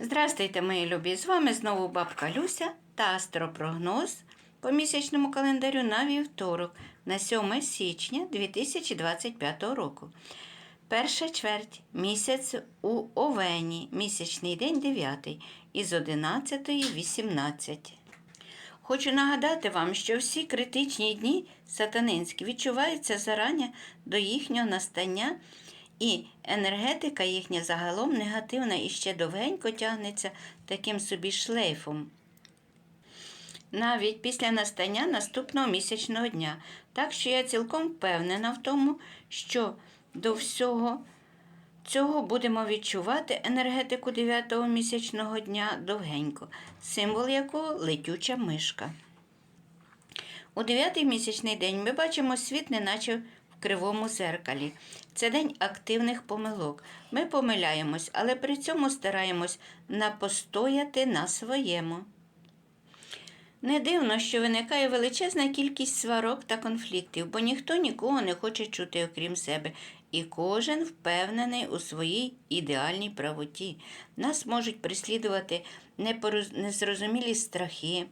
Здрастуйте, мої любі! З вами знову бабка Люся та астропрогноз по місячному календарю на вівторок на 7 січня 2025 року. Перша чверть місяць у Овені, місячний день 9 із 11.18. Хочу нагадати вам, що всі критичні дні сатанинські відчуваються зарані до їхнього настання, і енергетика їхня загалом негативна і ще довгенько тягнеться таким собі шлейфом. Навіть після настання наступного місячного дня. Так що я цілком впевнена в тому, що до всього цього будемо відчувати енергетику 9-го місячного дня довгенько, символ якого летюча мишка. У 9-й місячний день ми бачимо світ, неначе кривому зеркалі. Це день активних помилок. Ми помиляємось, але при цьому стараємось напостояти на своєму. Не дивно, що виникає величезна кількість сварок та конфліктів, бо ніхто нікого не хоче чути, окрім себе, і кожен впевнений у своїй ідеальній правоті. Нас можуть прислідувати непороз- незрозумілі страхи,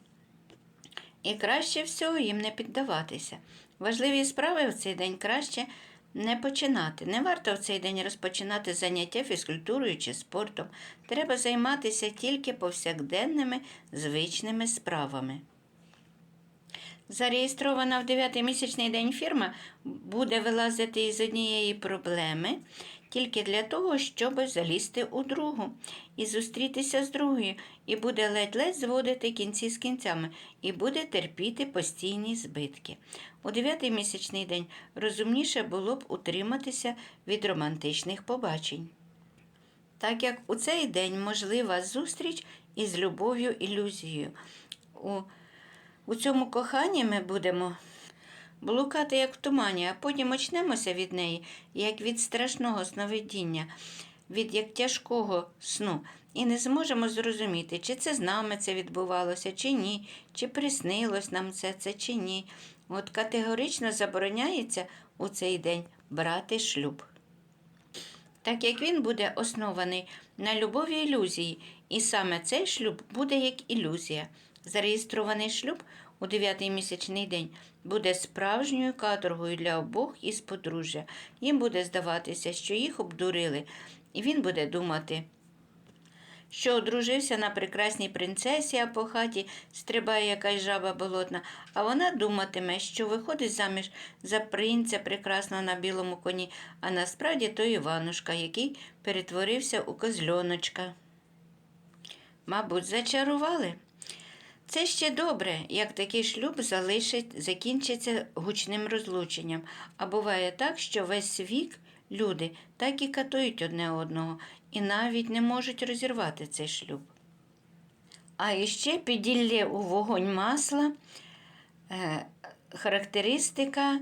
і краще всього їм не піддаватися. Важливі справи в цей день краще не починати. Не варто в цей день розпочинати заняття фізкультурою чи спортом. Треба займатися тільки повсякденними звичними справами. Зареєстрована в 9-й місячний день фірма буде вилазити із однієї проблеми тільки для того, щоб залізти у другу і зустрітися з другою, і буде ледь-ледь зводити кінці з кінцями, і буде терпіти постійні збитки. У 9-й місячний день розумніше було б утриматися від романтичних побачень. Так як у цей день можлива зустріч із любов'ю ілюзією. У у цьому коханні ми будемо блукати, як в тумані, а потім очнемося від неї, як від страшного сновидіння, від як тяжкого сну, і не зможемо зрозуміти, чи це з нами це відбувалося, чи ні, чи приснилось нам це, це чи ні. От категорично забороняється у цей день брати шлюб. Так як він буде оснований на любові ілюзії, і саме цей шлюб буде як ілюзія. Зареєстрований шлюб у 9-й місячний день буде справжньою каторгою для обох із подружжя. Їм буде здаватися, що їх обдурили, і він буде думати, що одружився на прекрасній принцесі, а по хаті стрибає якась жаба болотна, а вона думатиме, що виходить заміж за принця прекрасного на білому коні, а насправді то Іванушка, який перетворився у козльоночка. Мабуть, зачарували. Це ще добре, як такий шлюб залишить, закінчиться гучним розлученням. А буває так, що весь вік люди так і катують одне одного і навіть не можуть розірвати цей шлюб. А іще піділля у вогонь масла е, характеристика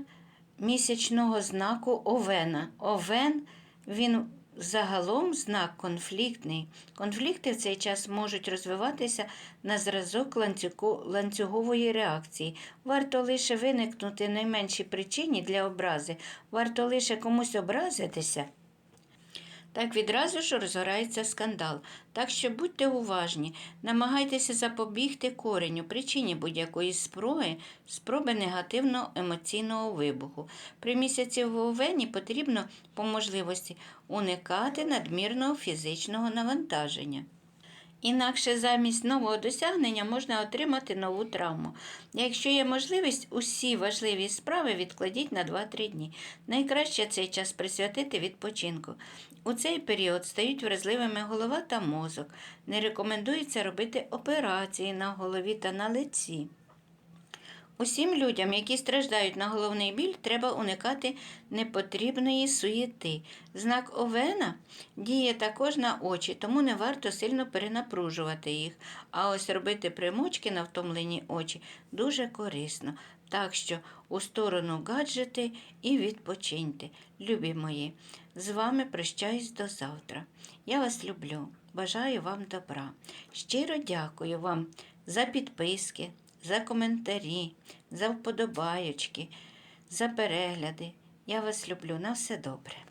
місячного знаку Овена. Овен він загалом знак конфліктний. Конфлікти в цей час можуть розвиватися на зразок ланцюгової реакції. Варто лише виникнути найменші причині для образи, варто лише комусь образитися. Так відразу ж розгорається скандал. Так що будьте уважні, намагайтеся запобігти коренню, причині будь-якої спроби, спроби негативного емоційного вибуху. При місяці в Овені потрібно по можливості уникати надмірного фізичного навантаження. Інакше замість нового досягнення можна отримати нову травму. Якщо є можливість, усі важливі справи відкладіть на 2-3 дні. Найкраще цей час присвятити відпочинку. У цей період стають вразливими голова та мозок. Не рекомендується робити операції на голові та на лиці. Усім людям, які страждають на головний біль, треба уникати непотрібної суєти. Знак Овена діє також на очі, тому не варто сильно перенапружувати їх. А ось робити примочки на втомлені очі дуже корисно. Так що у сторону гаджети і відпочиньте. Любі мої, з вами прощаюсь до завтра. Я вас люблю, бажаю вам добра. Щиро дякую вам за підписки за коментарі, за вподобаючки, за перегляди. Я вас люблю. На все добре.